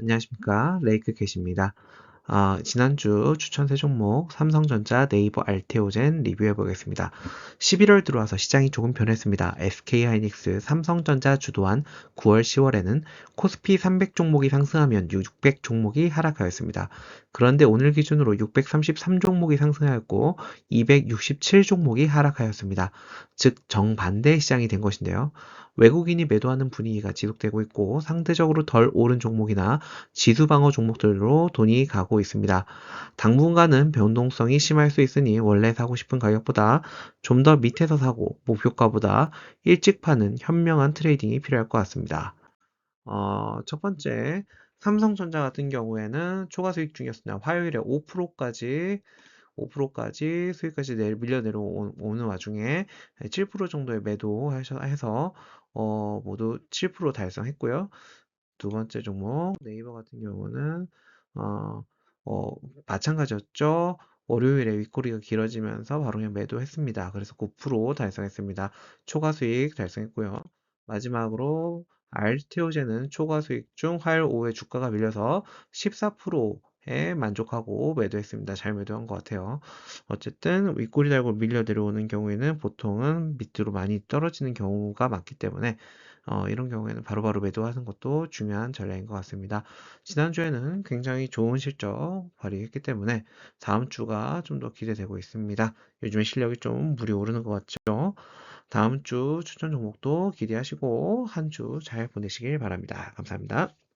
안녕하십니까. 레이크 캐시입니다. 아, 지난주 추천 세 종목 삼성전자, 네이버 알테오젠 리뷰해 보겠습니다. 11월 들어와서 시장이 조금 변했습니다. SK하이닉스, 삼성전자 주도한 9월, 10월에는 코스피 300 종목이 상승하면 600 종목이 하락하였습니다. 그런데 오늘 기준으로 633 종목이 상승하였고 267 종목이 하락하였습니다. 즉 정반대 시장이 된 것인데요. 외국인이 매도하는 분위기가 지속되고 있고 상대적으로 덜 오른 종목이나 지수 방어 종목들로 돈이 가고 있습니다. 당분간은 변동성이 심할 수 있으니 원래 사고 싶은 가격보다 좀 더 밑에서 사고 목표가보다 일찍 파는 현명한 트레이딩이 필요할 것 같습니다. 어, 첫 번째 삼성전자 같은 경우에는 초과 수익 중이었습니다. 화요일에 5%까지 5%까지 수익까지 내, 밀려 내려오는 와중에 7% 정도의 매도 해서 어, 모두 7% 달성했고요. 두 번째 종목 네이버 같은 경우는 어, 어, 마찬가지였죠. 월요일에 윗꼬리가 길어지면서 바로 그냥 매도했습니다. 그래서 9% 달성했습니다. 초과 수익 달성했고요. 마지막으로 알테오제는 초과 수익 중 화요일 오후에 주가가 밀려서 14%에 만족하고 매도했습니다. 잘 매도한 것 같아요. 어쨌든 윗꼬리 달고 밀려 내려오는 경우에는 보통은 밑으로 많이 떨어지는 경우가 많기 때문에 어, 이런 경우에는 바로 바로 매도하는 것도 중요한 전략인 것 같습니다. 지난주에는 굉장히 좋은 실적 발휘했기 때문에 다음 주가 좀 더 기대되고 있습니다. 요즘에 실력이 좀 물이 오르는 것 같죠? 다음 주 추천 종목도 기대하시고 한 주 잘 보내시길 바랍니다. 감사합니다.